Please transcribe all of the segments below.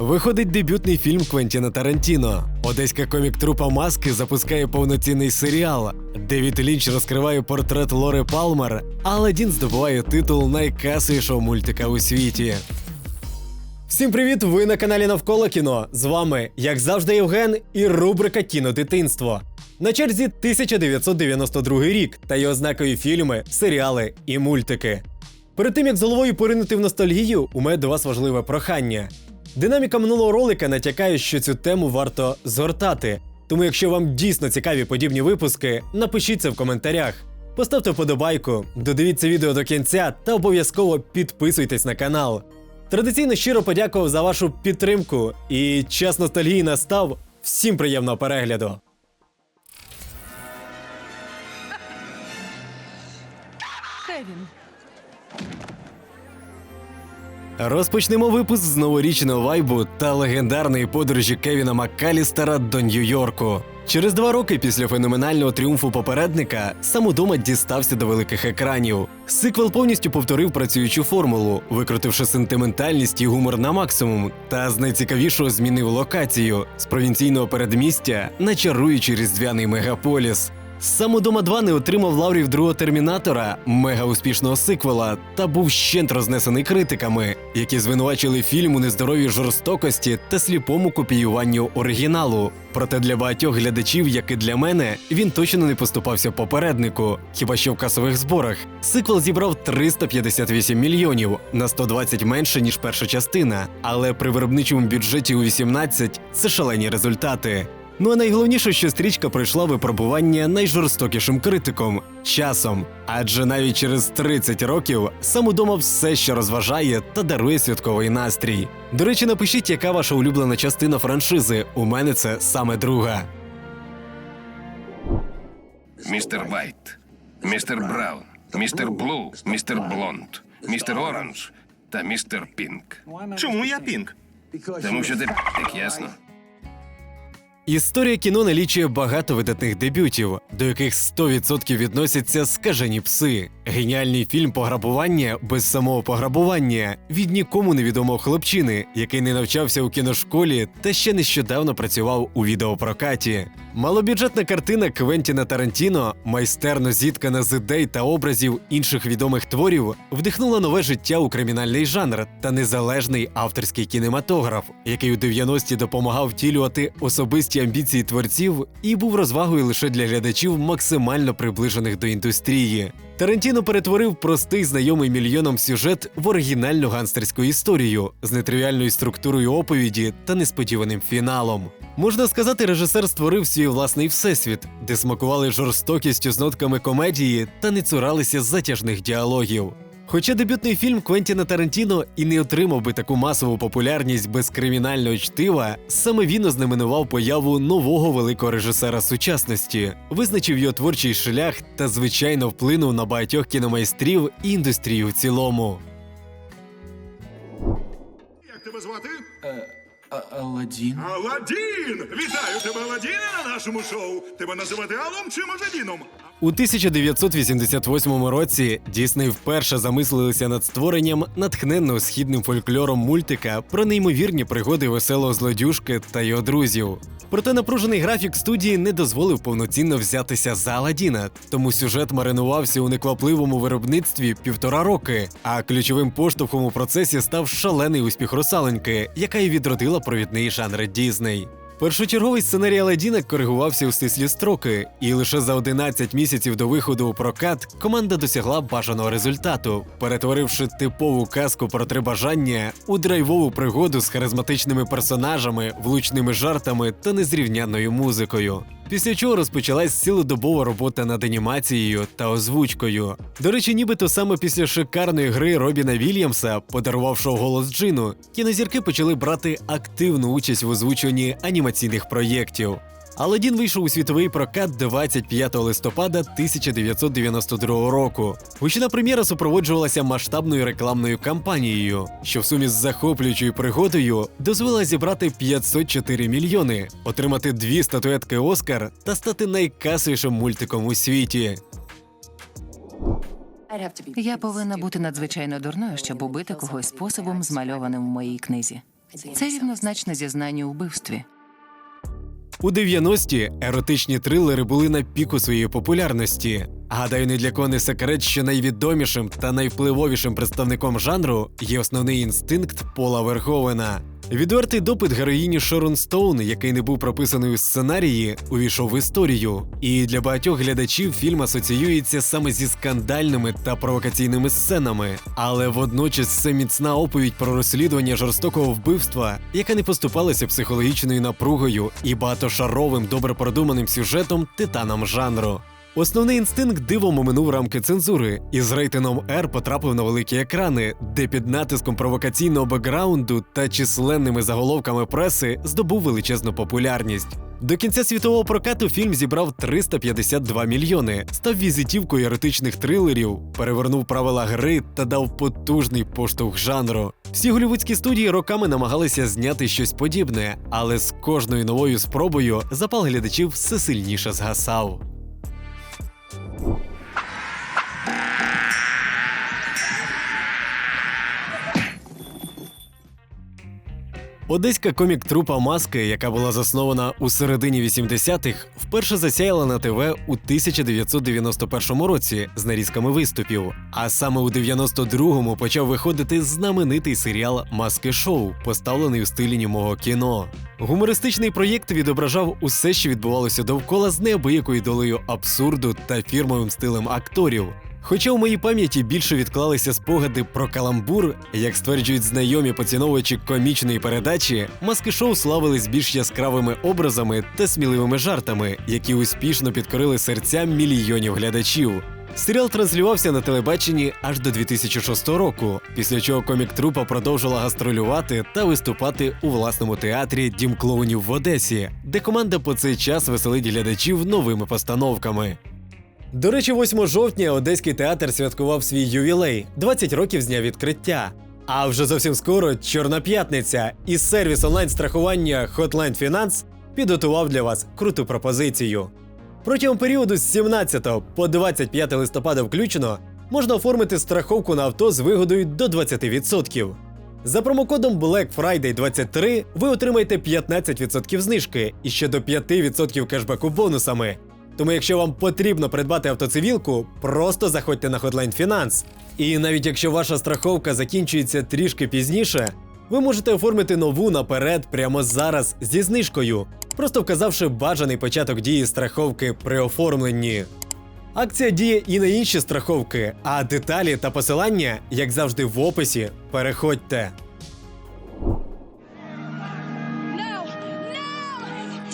Виходить дебютний фільм Квентіна Тарантіно. Одеська комік-трупа Маски запускає повноцінний серіал. Девід Лінч розкриває портрет Лори Палмер, а Аладдін здобуває титул найкасовішого мультика у світі. Всім привіт! Ви на каналі Навколо кіно. З вами, як завжди, Євген і рубрика Кіно дитинство. На черзі 1992 рік та його ознакою фільми, серіали і мультики. Перед тим як з головою поринути в ностальгію, у мене до вас важливе прохання. Динаміка минулого ролика натякає, що цю тему варто згортати. Тому, якщо вам дійсно цікаві подібні випуски, напишіть це в коментарях. Поставте вподобайку, додивіться відео до кінця та обов'язково підписуйтесь на канал. Традиційно щиро подякував за вашу підтримку і час ностальгії настав. Всім приємного перегляду! Кевін, Розпочнемо випуск з новорічного вайбу та легендарної подорожі Кевіна Маккалістера до Нью-Йорку. Через два роки після феноменального тріумфу попередника сам удома дістався до великих екранів. Сиквел повністю повторив працюючу формулу, викрутивши сентиментальність і гумор на максимум, та з найцікавішого змінив локацію з провінційного передмістя на чаруючий різдвяний мегаполіс. Сам удома 2 не отримав лаврів другого термінатора, мега успішного сиквела, та був щент рознесений критиками, які звинувачили фільм у нездоровій жорстокості та сліпому копіюванню оригіналу. Проте для багатьох глядачів, як і для мене, він точно не поступався попереднику, хіба що в касових зборах. Сиквел зібрав 358 мільйонів на 120 менше ніж перша частина, але при виробничому бюджеті у 18 це шалені результати. Ну а найголовніше, що стрічка пройшла випробування найжорстокішим критиком часом. Адже навіть через 30 років сам удома все ще розважає та дарує святковий настрій. До речі, напишіть, яка ваша улюблена частина франшизи. У мене це саме друга. Містер Вайт, містер Браун, містер Блу, містер Блонд, містер Оранж та містер Пінк. Чому я пінк? Тому що ти як ясно. Історія кіно налічує багато видатних дебютів, до яких 100% відносяться скажені пси. Геніальний фільм пограбування без самого пограбування від нікому невідомого хлопчини, який не навчався у кіношколі та ще нещодавно працював у відеопрокаті. Малобюджетна картина Квентіна Тарантіно, майстерно зіткана з ідей та образів інших відомих творів, вдихнула нове життя у кримінальний жанр та незалежний авторський кінематограф, який у 90-ті допомагав втілювати особисті амбіції творців і був розвагою лише для глядачів максимально приближених до індустрії. Тарантіно перетворив простий знайомий мільйонам сюжет в оригінальну ганстерську історію з нетривіальною структурою оповіді та несподіваним фіналом. Можна сказати, режисер створив свій власний всесвіт, де смакували жорстокістю з нотками комедії та не цуралися затяжних діалогів. Хоча дебютний фільм Квентіна Тарантіно і не отримав би таку масову популярність без кримінального чтива, саме він ознаменував появу нового великого режисера сучасності, визначив його творчий шлях та звичайно вплинув на багатьох кіномайстрів і індустрію в цілому. Як тебе звати? Аладдін? Аладдін! Вітаю тебе, Аладдіне, на нашому шоу! Тебе називати Алом чи може Діном? У 1988 році Дісней вперше замислилися над створенням натхненного східним фольклором мультика про неймовірні пригоди веселого злодюжки та його друзів. Проте напружений графік студії не дозволив повноцінно взятися за Аладдіна, тому сюжет маринувався у неквапливому виробництві півтора роки. А ключовим поштовхом у процесі став шалений успіх русаленьки, яка й відродила провідний жанр Дісней. Першочерговий сценарій Аладдіна коригувався у стислі строки, і лише за 11 місяців до виходу у прокат команда досягла бажаного результату, перетворивши типову казку про три бажання у драйвову пригоду з харизматичними персонажами, влучними жартами та незрівнянною музикою. Після чого розпочалась цілодобова робота над анімацією та озвучкою. До речі, нібито саме після шикарної гри Робіна Вільямса, подарувавшого голос Джину, кінозірки почали брати активну участь в озвученні анімаційних проєктів. Аладдін вийшов у світовий прокат 25 листопада 1992 року. Гучна прем'єра супроводжувалася масштабною рекламною кампанією, що в сумі з захоплюючою пригодою дозволила зібрати 504 мільйони, отримати дві статуетки Оскар та стати найкасовішим мультиком у світі. Я повинна бути надзвичайно дурною, щоб убити когось способом, змальованим в моїй книзі. Це рівнозначне зізнання у вбивстві. У 90-ті еротичні трилери були на піку своєї популярності. Гадаю, не для кого не секрет, що найвідомішим та найвпливовішим представником жанру є основний інстинкт Пола Верховена. Відвертий допит героїні Шорон Стоун, який не був прописаний у сценарії, увійшов в історію. І для багатьох глядачів фільм асоціюється саме зі скандальними та провокаційними сценами. Але водночас це міцна оповідь про розслідування жорстокого вбивства, яке не поступалося психологічною напругою і багатошаровим добре продуманим сюжетом титанам жанру. Основний інстинкт дивом оминув рамки цензури і з рейтингом R потрапив на великі екрани, де під натиском провокаційного бекграунду та численними заголовками преси здобув величезну популярність. До кінця світового прокату фільм зібрав 352 мільйони, став візитівкою еротичних трилерів, перевернув правила гри та дав потужний поштовх жанру. Всі голівудські студії роками намагалися зняти щось подібне, але з кожною новою спробою запал глядачів все сильніше згасав. Bye. Одеська комік-трупа Маски, яка була заснована у середині 80-х, вперше засяяла на ТВ у 1991 році з нарізками виступів. А саме у 92-му почав виходити знаменитий серіал Маски Шоу, поставлений у стилі німого кіно. Гумористичний проєкт відображав усе, що відбувалося довкола з неабиякою долею абсурду та фірмовим стилем акторів. Хоча у моїй пам'яті більше відклалися спогади про каламбур, як стверджують знайомі поціновувачі комічної передачі, маски шоу славились більш яскравими образами та сміливими жартами, які успішно підкорили серця мільйонів глядачів. Серіал транслювався на телебаченні аж до 2006 року, після чого комік-трупа продовжила гастролювати та виступати у власному театрі Дім клоунів в Одесі, де команда по цей час веселить глядачів новими постановками. До речі, 8 жовтня Одеський театр святкував свій ювілей 20 років з дня відкриття. А вже зовсім скоро Чорна п'ятниця і сервіс онлайн-страхування Hotline Finance підготував для вас круту пропозицію. Протягом періоду з 17 по 25 листопада включно можна оформити страховку на авто з вигодою до 20%. За промокодом Black Friday 23 ви отримаєте 15% знижки і ще до 5% кешбеку бонусами. Тому, якщо вам потрібно придбати автоцивілку, просто заходьте на Hotline Finance. І навіть якщо ваша страховка закінчується трішки пізніше, ви можете оформити нову наперед прямо зараз зі знижкою, просто вказавши бажаний початок дії страховки при оформленні. Акція діє і на інші страховки, а деталі та посилання, як завжди, в описі. Переходьте.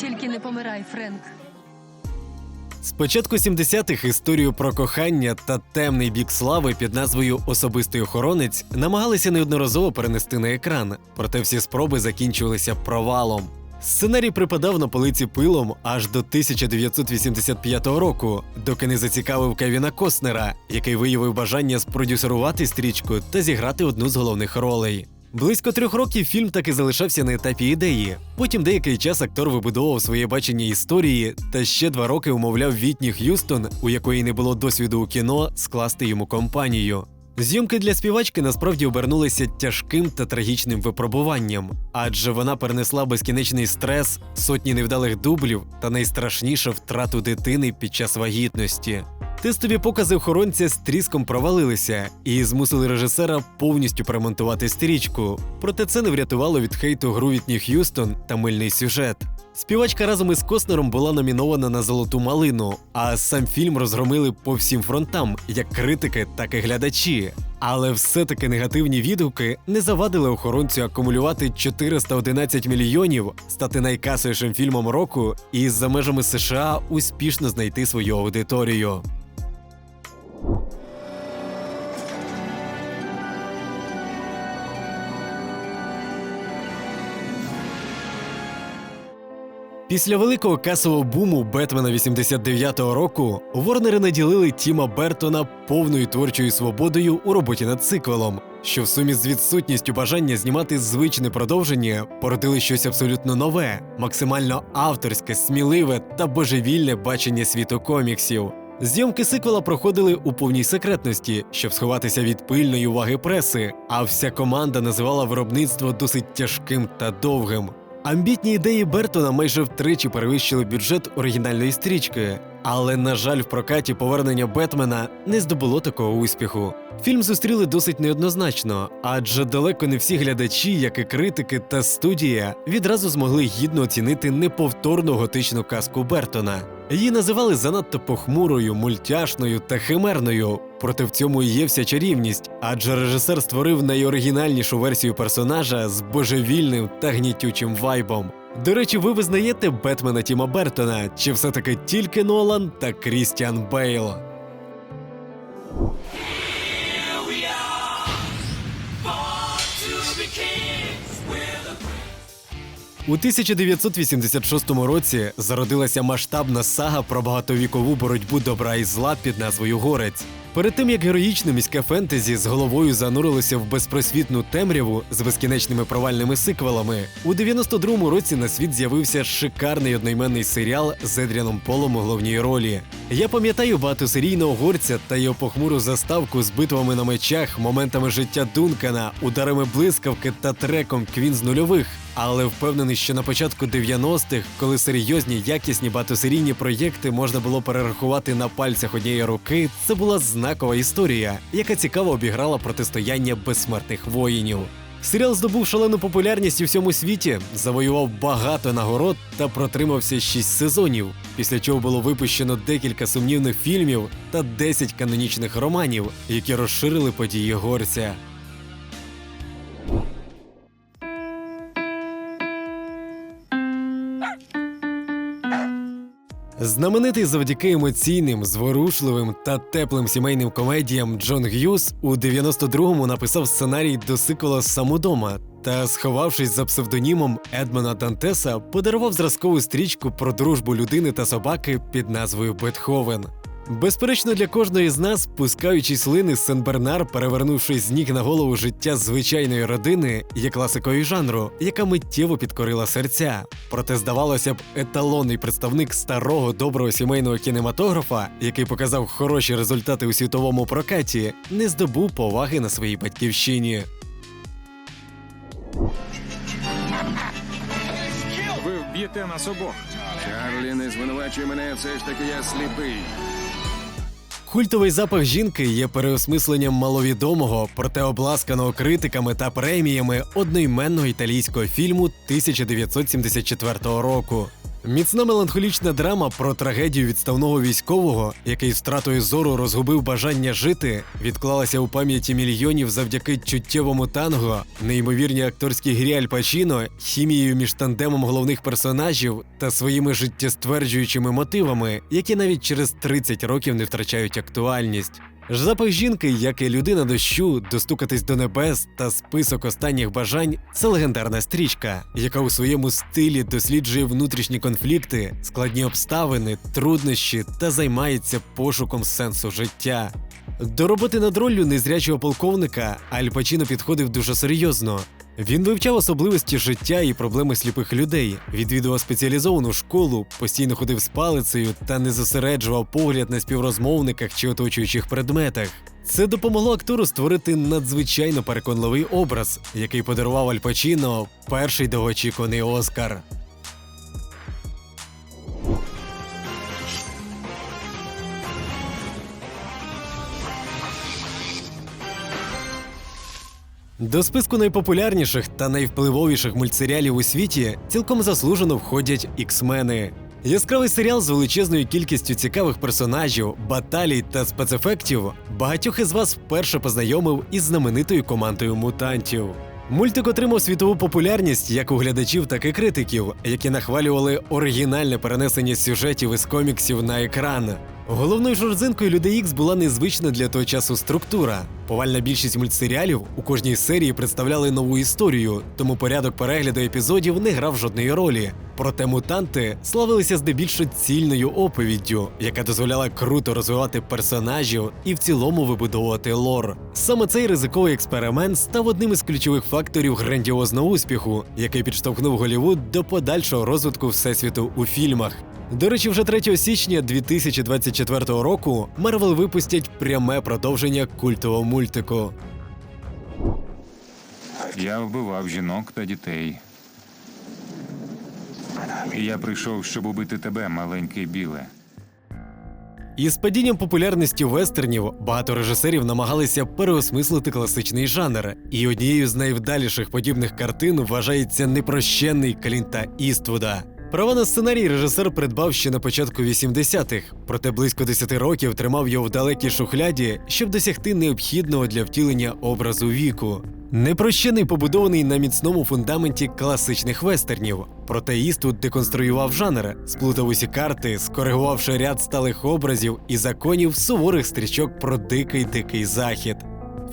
Тільки не помирай, Френк. З початку 70-х історію про кохання та темний бік слави під назвою Особистий охоронець намагалися неодноразово перенести на екран, проте всі спроби закінчувалися провалом. Сценарій припадав на полиці пилом аж до 1985 року, доки не зацікавив Кевіна Костнера, який виявив бажання спродюсерувати стрічку та зіграти одну з головних ролей. Близько трьох років фільм так і залишався на етапі ідеї. Потім деякий час актор вибудовував своє бачення історії та ще два роки умовляв Вітні Х'юстон, у якої не було досвіду у кіно, скласти йому компанію. Зйомки для співачки насправді обернулися тяжким та трагічним випробуванням, адже вона перенесла безкінечний стрес, сотні невдалих дублів та найстрашніше втрату дитини під час вагітності. Тестові покази охоронця з тріском провалилися і змусили режисера повністю перемонтувати стрічку. Проте це не врятувало від хейту гру Вітні Х'юстон та мильний сюжет. Співачка разом із Костнером була номінована на золоту малину, а сам фільм розгромили по всім фронтам, як критики, так і глядачі. Але все-таки негативні відгуки не завадили охоронцю акумулювати 411 мільйонів, стати найкасовішим фільмом року і за межами США успішно знайти свою аудиторію. Після великого касового буму Бетмена 89-го року Ворнери наділили Тіма Бертона повною творчою свободою у роботі над циквелом, що в сумі з відсутністю бажання знімати звичне продовження породили щось абсолютно нове, максимально авторське, сміливе та божевільне бачення світу коміксів. Зйомки сиквела проходили у повній секретності, щоб сховатися від пильної уваги преси, а вся команда називала виробництво досить тяжким та довгим. Амбітні ідеї Бертона майже втричі перевищили бюджет оригінальної стрічки, але, на жаль, в прокаті повернення Бетмена не здобуло такого успіху. Фільм зустріли досить неоднозначно, адже далеко не всі глядачі, як і критики та студія, відразу змогли гідно оцінити неповторну готичну казку Бертона. Її називали занадто похмурою, мультяшною та химерною. Проте в цьому і є вся чарівність, адже режисер створив найоригінальнішу версію персонажа з божевільним та гнітючим вайбом. До речі, ви визнаєте Бетмена Тіма Бертона, чи все-таки тільки Нолан та Крістіан Бейл? У 1986 році зародилася масштабна сага про багатовікову боротьбу добра і зла під назвою Горець. Перед тим як героїчне міське фентезі з головою занурилося в безпросвітну темряву з безкінечними провальними сиквелами, у 92-му році на світ з'явився шикарний одноіменний серіал з Едріаном Полом у головній ролі. Я пам'ятаю багатосерійного горця та його похмуру заставку з битвами на мечах, моментами життя Дункана, ударами блискавки та треком Квін з нульових. Але впевнений, що на початку 90-х, коли серйозні якісні багатосерійні проєкти можна було перерахувати на пальцях однієї руки, це була знакова історія, яка цікаво обіграла протистояння безсмертних воїнів. Серіал здобув шалену популярність у всьому світі, завоював багато нагород та протримався 6 сезонів, після чого було випущено декілька сумнівних фільмів та 10 канонічних романів, які розширили події горця. Знаменитий завдяки емоційним, зворушливим та теплим сімейним комедіям Джон Г'юз у 92-му написав сценарій до сиквела Самодома та, сховавшись за псевдонімом Едмона Дантеса, подарував зразкову стрічку про дружбу людини та собаки під назвою Бетховен. Безперечно, для кожної з нас, пускаючи слини Сен-Бернар, перевернувши з ніг на голову життя звичайної родини, є класикою жанру, яка миттєво підкорила серця. Проте, здавалося б, еталонний представник старого доброго сімейного кінематографа, який показав хороші результати у світовому прокаті, не здобув поваги на своїй батьківщині. Ви вб'єте нас обох. Чарлі, не звинувачуй мене, все ж таки я сліпий. Культовий запах жінки є переосмисленням маловідомого, проте обласканого критиками та преміями одноіменного італійського фільму 1974 року. Міцна меланхолічна драма про трагедію відставного військового, який з втратою зору розгубив бажання жити, відклалася у пам'яті мільйонів завдяки чуттєвому танго, неймовірній акторській грі Аль Пачіно, хімією між тандемом головних персонажів та своїми життєстверджуючими мотивами, які навіть через 30 років не втрачають актуальність. Запах жінки, як і людина дощу, достукатись до небес та список останніх бажань це легендарна стрічка, яка у своєму стилі досліджує внутрішні конфлікти, складні обставини, труднощі та займається пошуком сенсу життя. До роботи над роллю незрячого полковника Аль Пачіно підходив дуже серйозно. Він вивчав особливості життя і проблеми сліпих людей, відвідував спеціалізовану школу, постійно ходив з палицею та не зосереджував погляд на співрозмовниках чи оточуючих предметах. Це допомогло актору створити надзвичайно переконливий образ, який подарував Аль Пачіно перший довгоочікуваний Оскар. До списку найпопулярніших та найвпливовіших мультсеріалів у світі цілком заслужено входять іксмени. Яскравий серіал з величезною кількістю цікавих персонажів, баталій та спецефектів багатьох із вас вперше познайомив із знаменитою командою мутантів. Мультик отримав світову популярність як у глядачів, так і критиків, які нахвалювали оригінальне перенесення сюжетів із коміксів на екран. Головною ж родзинкою Людей Ікс була незвична для того часу структура. Повальна більшість мультсеріалів у кожній серії представляли нову історію, тому порядок перегляду епізодів не грав жодної ролі. Проте мутанти славилися здебільшого цільною оповіддю, яка дозволяла круто розвивати персонажів і в цілому вибудовувати лор. Саме цей ризиковий експеримент став одним із ключових факторів грандіозного успіху, який підштовхнув Голівуд до подальшого розвитку всесвіту у фільмах. До речі, вже 3 січня 2024 року Марвел випустять пряме продовження культового мультику. Я вбивав жінок та дітей. Я прийшов, щоб убити тебе, маленький біле. Із падінням популярності вестернів багато режисерів намагалися переосмислити класичний жанр, і однією з найвдаліших подібних картин вважається непрощенний Клінта Іствуда. Права на сценарій режисер придбав ще на початку 80-х, проте близько 10 років тримав його в далекій шухляді, щоб досягти необхідного для втілення образу віку. Непрощений побудований на міцному фундаменті класичних вестернів. Проте Іствуд деконструював жанр, сплутав усі карти, скоригувавши ряд сталих образів і законів суворих стрічок про дикий дикий захід.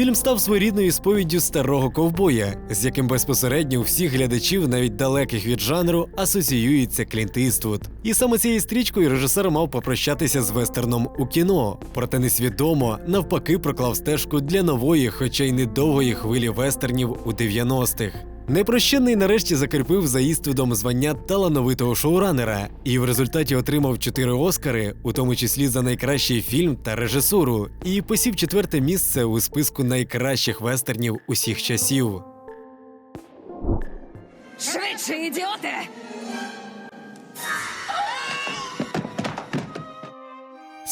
Фільм став своєрідною сповіддю старого ковбоя, з яким безпосередньо у всіх глядачів, навіть далеких від жанру, асоціюється Клінт Іствуд. І саме цією стрічкою режисер мав попрощатися з вестерном у кіно, проте несвідомо навпаки проклав стежку для нової, хоча й недовгої хвилі вестернів у 90-х. Непрощенний нарешті закріпив за іствідом звання талановитого шоуранера і в результаті отримав чотири Оскари, у тому числі за найкращий фільм та режисуру, і посів четверте місце у списку найкращих вестернів усіх часів. Швидше, ідіоте!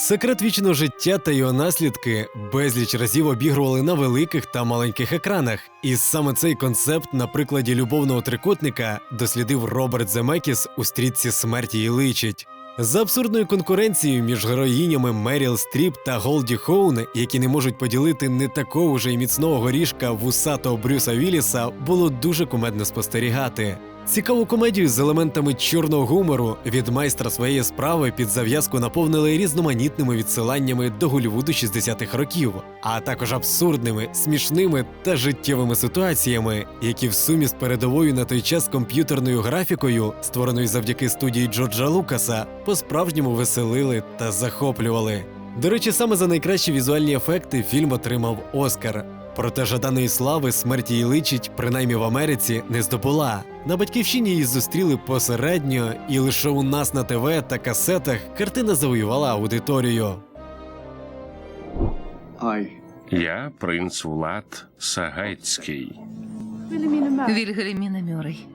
Секрет вічного життя та його наслідки безліч разів обігрували на великих та маленьких екранах. І саме цей концепт на прикладі любовного трикутника дослідив Роберт Земекіс у стрітці смерті і личить. За абсурдною конкуренцією між героїнями Меріл Стріп та Голді Хоун, які не можуть поділити не такого вже й міцного горішка вусатого Брюса Вілліса, було дуже кумедно спостерігати. Цікаву комедію з елементами чорного гумору від майстра своєї справи під зав'язку наповнили різноманітними відсиланнями до Голлівуду 60-х років, а також абсурдними, смішними та життєвими ситуаціями, які в сумі з передовою на той час комп'ютерною графікою, створеною завдяки студії Джорджа Лукаса, по-справжньому веселили та захоплювали. До речі, саме за найкращі візуальні ефекти фільм отримав Оскар. Проте жаданої слави смерті її личить, принаймні в Америці, не здобула. На батьківщині її зустріли посередньо, і лише у нас на ТВ та касетах картина завоювала аудиторію. Я принц Влад Сагайцький. Вільгельміна Мюррей.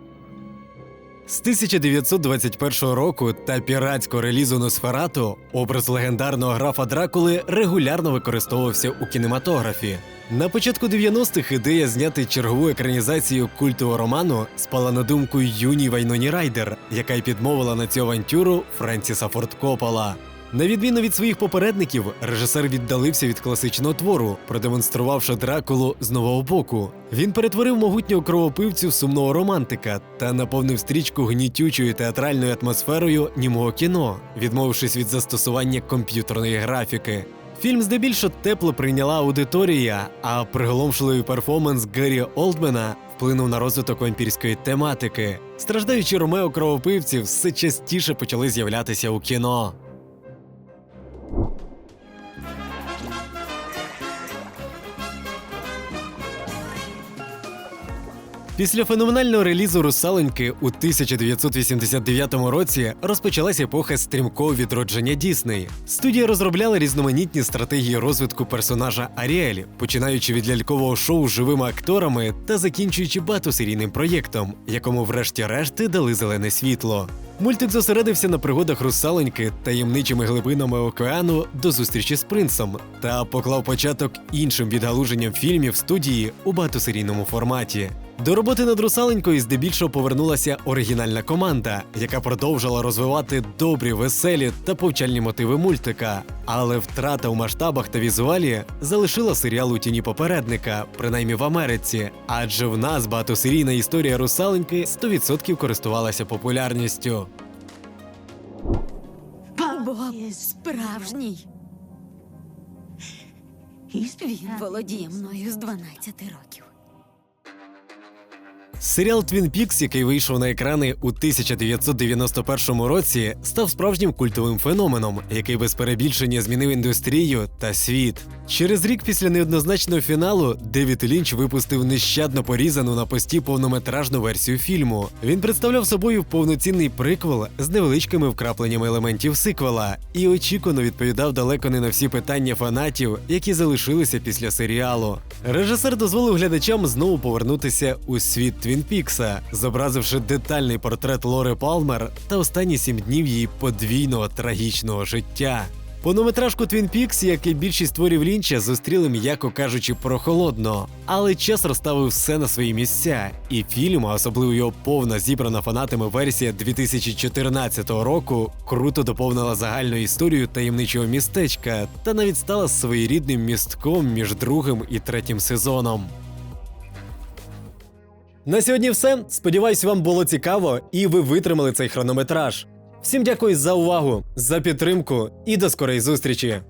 З 1921 року та піратського релізу Носферату образ легендарного графа Дракули регулярно використовувався у кінематографі. На початку 90-х ідея зняти чергову екранізацію культового роману спала на думку юній Вайноні Райдер, яка й підмовила на цю авантюру Френсіса Форд Коппола. На відміну від своїх попередників, режисер віддалився від класичного твору, продемонструвавши Дракулу з нового боку. Він перетворив могутнього кровопивцю сумного романтика та наповнив стрічку гнітючою театральною атмосферою німого кіно, відмовившись від застосування комп'ютерної графіки. Фільм здебільшого тепло прийняла аудиторія, а приголомшливий перформанс Гері Олдмена вплинув на розвиток вампірської тематики. Страждаючі Ромео кровопивці все частіше почали з'являтися у кіно. Після феноменального релізу Русалоньки у 1989 році розпочалася епоха стрімкого відродження Дісней. Студія розробляла різноманітні стратегії розвитку персонажа Аріель, починаючи від лялькового шоу з живими акторами та закінчуючи багатосерійним проєктом, якому врешті-решти дали зелене світло. Мультик зосередився на пригодах русалоньки таємничими глибинами океану до зустрічі з принцем та поклав початок іншим відгалуженням фільмів студії у багатосерійному форматі. До роботи над русаленькою здебільшого повернулася оригінальна команда, яка продовжила розвивати добрі, веселі та повчальні мотиви мультика. Але втрата у масштабах та візуалі залишила серіал у тіні попередника, принаймні в Америці. Адже в нас багатосерійна історія русаленьки 100% користувалася популярністю. Боб справжній. Він володіє мною з 12 років. Серіал Твін Пікс, який вийшов на екрани у 1991 році, став справжнім культовим феноменом, який без перебільшення змінив індустрію та світ. Через рік після неоднозначного фіналу Девід Лінч випустив нещадно порізану на пості повнометражну версію фільму. Він представляв собою повноцінний приквел з невеличкими вкрапленнями елементів сиквела і очікувано відповідав далеко не на всі питання фанатів, які залишилися після серіалу. Режисер дозволив глядачам знову повернутися у світ Твін Пікса, зобразивши детальний портрет Лори Палмер та останні сім днів її подвійного трагічного життя. Повнометражку Твін Пікс, як і більшість творів Лінча, зустріли, м'яко кажучи, прохолодно. Але час розставив все на свої місця, і фільм, а особливо його повна зібрана фанатами версія 2014 року, круто доповнила загальну історію таємничого містечка та навіть стала своєрідним містком між другим і третім сезоном. На сьогодні все. Сподіваюсь, вам було цікаво і ви витримали цей хронометраж. Всім дякую за увагу, за підтримку і до скорої зустрічі!